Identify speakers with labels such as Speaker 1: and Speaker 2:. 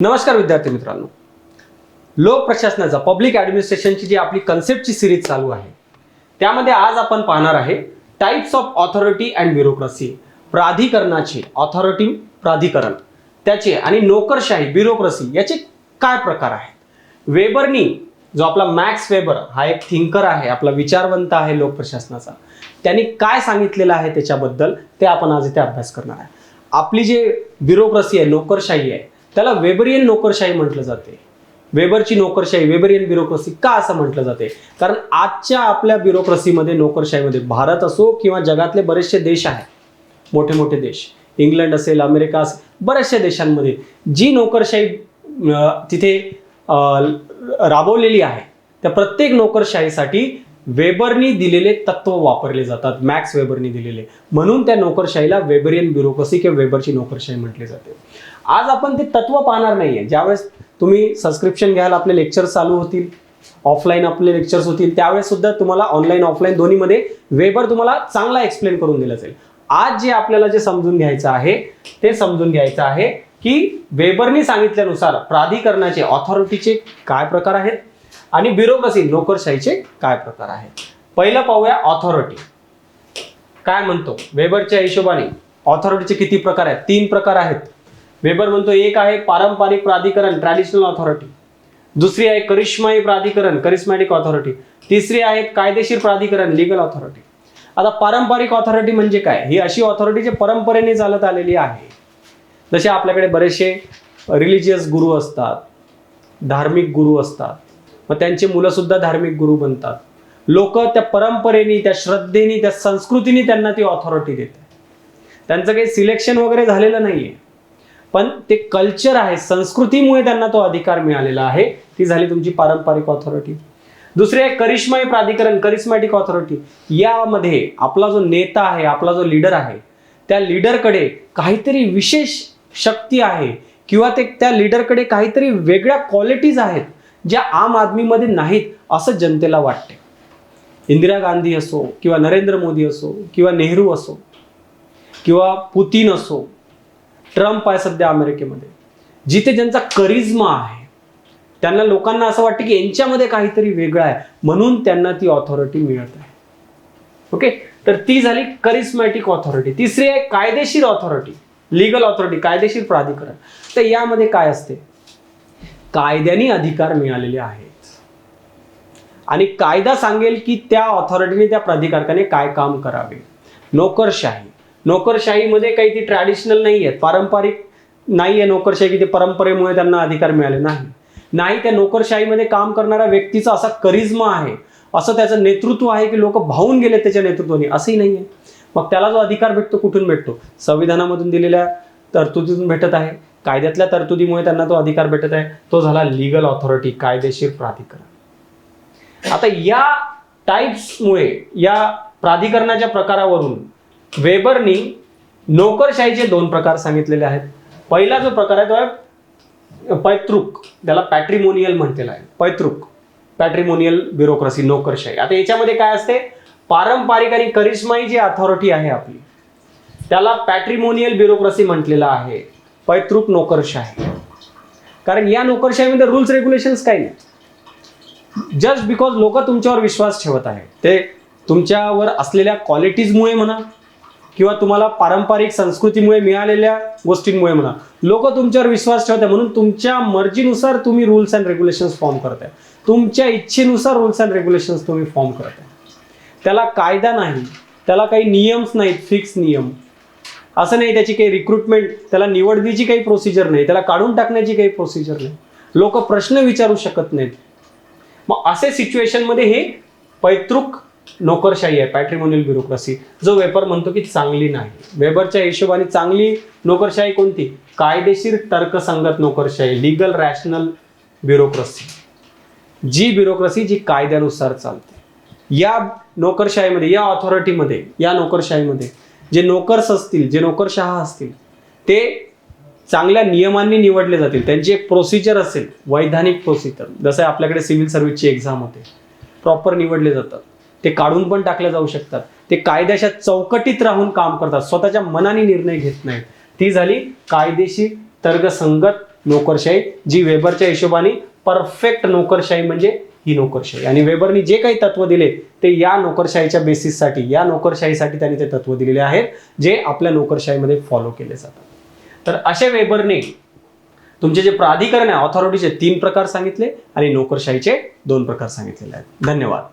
Speaker 1: नमस्कार विद्यार्थी मित्रांनो. लोक प्रशासनाचा पब्लिक ॲडमिनिस्ट्रेशनची जी आपली कन्सेप्टची सिरीज चालू आहे त्यामध्ये आज आपण पाहणार आहे types of authority and bureaucracy प्राधिकरणाचे ऑथॉरिटी प्राधिकरण. त्याचे आणि नोकरशाही ब्युरोक्रेसी याचे काय प्रकार आहेत? वेबरनी जो आपला मॅक्स वेबर हा एक थिंकर आहे आपला विचारवंत आहे लोक प्रशासनाचा. त्यांनी काय सांगितलेलं आहे त्याच्याबद्दल ते आपण आज इथे अभ्यास करणार आहे. आपली जे ब्युरोक्रेसी आहे नोकरशाही आहे त्याला वेबरियन नोकरशाही म्हटलं जाते. वेबरची नोकरशाही वेबरियन ब्युरोक्रेसी का असं म्हटलं जाते? कारण आजच्या आपल्या ब्युरोक्रेसीमध्ये नोकरशाहीमध्ये भारत असो किंवा जगातले बरेचसे देश आहेत. मोठे मोठे देश. इंग्लंड असेल अमेरिका असेल बऱ्याचशा देशांमध्ये जी नोकरशाही तिथे राबवलेली आहे त्या प्रत्येक नोकरशाहीसाठी वेबरनी दिलेले तत्व वापरले जातात मॅक्स वेबरनी दिलेले. म्हणून त्या नोकरशाहीला वेबरियन ब्युरोक्रेसी किंवा वेबरची नोकरशाही म्हटली जाते. आज आपण ते तत्व पाहणार नाहीये. ज्यावेळेस तुम्ही सबस्क्रिप्शन घ्याल आपले लेक्चर चालू होतील ऑफलाईन आपले लेक्चर्स होतील त्यावेळेस सुद्धा तुम्हाला ऑनलाईन ऑफलाईन दोन्हीमध्ये वेबर तुम्हाला चांगला एक्सप्लेन करून दिलं जाईल. आज जे आपल्याला जे समजून घ्यायचं आहे ते समजून घ्यायचं आहे की वेबरनी सांगितल्यानुसार प्राधिकरणाचे ऑथॉरिटीचे काय प्रकार आहेत आणि ब्युरोक्रेसी नोकरशाहीचे काय प्रकार आहेत. पहिलं पाहूया ऑथॉरिटी काय म्हणतो? वेबरच्या हिशोबाने ऑथॉरिटीचे किती प्रकार आहेत? तीन प्रकार आहेत. वेबर म्हणतो एक आहे पारंपरिक प्राधिकरण ट्रॅडिशनल ऑथॉरिटी दुसरी आहे करिश्माई प्राधिकरण करिस्मॅटिक ऑथॉरिटी तिसरी आहे कायदेशीर प्राधिकरण लिगल ऑथॉरिटी आता पारंपरिक ऑथॉरिटी म्हणजे काय? ही अशी ऑथॉरिटी जी परंपरेने चालत आलेली आहे. जसे आपल्याकडे बरेचसे रिलिजियस गुरु असतात धार्मिक गुरु असतात मग त्यांचे मुलं सुद्धा धार्मिक गुरु बनतात. लोक त्या परंपरेने त्या श्रद्धेने त्या संस्कृतीने त्यांना ती ऑथॉरिटी देतात. त्यांचं काही सिलेक्शन वगैरे झालेलं नाहीये. पण ते कल्चर आहे संस्कृतीमुळे त्यांना तो अधिकार मिळालेला आहे. ती झाली तुमची पारंपरिक ऑथॉरिटी दुसरे आहे करिश्माई प्राधिकरण करिस्मॅटिक ऑथॉरिटी यामध्ये आपला जो नेता आहे आपला जो लीडर आहे त्या लीडरकडे काहीतरी विशेष शक्ती आहे किंवा ते त्या लीडरकडे काहीतरी वेगळ्या क्वालिटीज आहेत ज्या आम आदमीमध्ये नाहीत असं जनतेला वाटते. इंदिरा गांधी असो किंवा नरेंद्र मोदी असो किंवा नेहरू असो किंवा पुतीन असो ट्रम्प आहे सध्या अमेरिकेमध्ये. जिथे ज्यांचा करिझमा आहे त्यांना लोकांना असं वाटतं की यांच्यामध्ये काहीतरी वेगळं आहे म्हणून त्यांना ती ऑथॉरिटी मिळत आहे. ओके तर ती झाली करिस्मॅटिक ऑथॉरिटी तिसरी आहे कायदेशीर ऑथॉरिटी लिगल ऑथॉरिटी कायदेशीर प्राधिकरण. तर यामध्ये काय असते? कायद्याने अधिकार मिळालेले आहेत. आणि कायदा सांगेल की त्या ऑथॉरिटीने त्या प्राधिकारकाने काय काम करावे? नोकरशाही. नोकरशाहीमध्ये काही ती ट्रॅडिशनल नाही आहेत. पारंपरिक नाही आहे नोकरशाही की ते परंपरेमुळे त्यांना अधिकार मिळाले नाही. नाही त्या नोकरशाहीमध्ये काम करणाऱ्या व्यक्तीचा असा करिझमा आहे असं त्याचं नेतृत्व आहे की लोक भावून गेले त्याच्या नेतृत्वाने. असंही नाही आहे. मग त्याला जो अधिकार भेटतो कुठून भेटतो? संविधानामधून दिलेल्या तरतुदीतून भेटत आहे. कायद्यातल्या तरतुदीमुळे त्यांना तो अधिकार भेटत आहे. तो झाला लिगल ऑथॉरिटी कायदेशीर प्राधिकरण. आता या टाईप्समुळे या प्राधिकरणाच्या प्रकारावरून वेबरनी नोकरशाहीचे दोन प्रकार सांगितलेले आहेत. पहिला जो प्रकार आहे तो आहे पैतृक. त्याला पॅट्रिमोनियल म्हटलेला आहे. पैतृक. पॅट्रिमोनियल ब्युरोक्रेसी नोकरशाही. आता याच्यामध्ये काय असते? पारंपरिक आणि करिश्माई जी अथॉरिटी आहे आपली त्याला पॅट्रिमोनियल ब्युरोक्रेसी म्हटलेला आहे. पैतृक नोकरशाही. कारण या नोकरशाहीमध्ये रूल्स रेग्युलेशन्स काही नाही. जस्ट बिकॉज लोक तुमच्यावर विश्वास ठेवत आहे ते तुमच्यावर असलेल्या क्वालिटीजमुळे म्हणा किंवा तुम्हाला पारंपरिक संस्कृतीमुळे मिळालेल्या गोष्टींमुळे म्हणा. लोक तुमच्यावर विश्वास ठेवतात म्हणून तुमच्या मर्जीनुसार तुम्ही रूल्स अँड रेग्युलेशन्स फॉर्म करताय तुमच्या इच्छेनुसार रूल्स अँड रेग्युलेशन्स तुम्ही फॉर्म करताय त्याला कायदा नाही त्याला काही नियम्स नाहीत फिक्स नियम. असं नाही त्याची काही रिक्रुटमेंट त्याला निवडणीची काही प्रोसिजर नाही त्याला काढून टाकण्याची काही प्रोसिजर नाही. लोक प्रश्न विचारू शकत नाहीत. मग असे सिच्युएशनमध्ये हे पैतृक नोकरशाही आहे पॅट्रिमोनियल ब्युरोक्रेसी जो वेपर म्हणतो की चांगली नाही. वेबरच्या हिशोबाने चांगली नोकरशाही कोणती? कायदेशीर तर्कसंगत नोकरशाही लिगल रॅशनल ब्युरोक्रेसी जी ब्युरोक्रेसी जी कायद्यानुसार चालते. या नोकरशाहीमध्ये या ऑथॉरिटीमध्ये या नोकरशाहीमध्ये जे नोकर्स असतील जे नोकरशहा असतील ते चांगल्या नियमांनी निवडले जातील. त्यांची एक प्रोसिजर असेल वैधानिक प्रोसिजर जसं आपल्याकडे सिव्हिल सर्व्हिसची एक्झाम होते प्रॉपर निवडले जातात. ते काढून पण टाकले जाऊ शकतात. ते कायद्याच्या चौकटीत राहून काम करतात. स्वतःच्या मनाने निर्णय घेत नाहीत. ती झाली कायदेशीर तर्कसंगत नोकरशाही जी वेबरच्या हिशोबाने परफेक्ट नोकरशाही म्हणजे ही नोकरशाही. आणि वेबरनी जे काही तत्व दिले ते या नोकरशाहीच्या बेसिससाठी या नोकरशाहीसाठी त्यांनी ते तत्व दिलेले आहेत जे आपल्या नोकरशाहीमध्ये फॉलो केले जातात. तर अशा वेबरने तुमचे जे प्राधिकरण आहे ऑथॉरिटीचे तीन प्रकार सांगितले आणि नोकरशाहीचे दोन प्रकार सांगितलेले आहेत. धन्यवाद.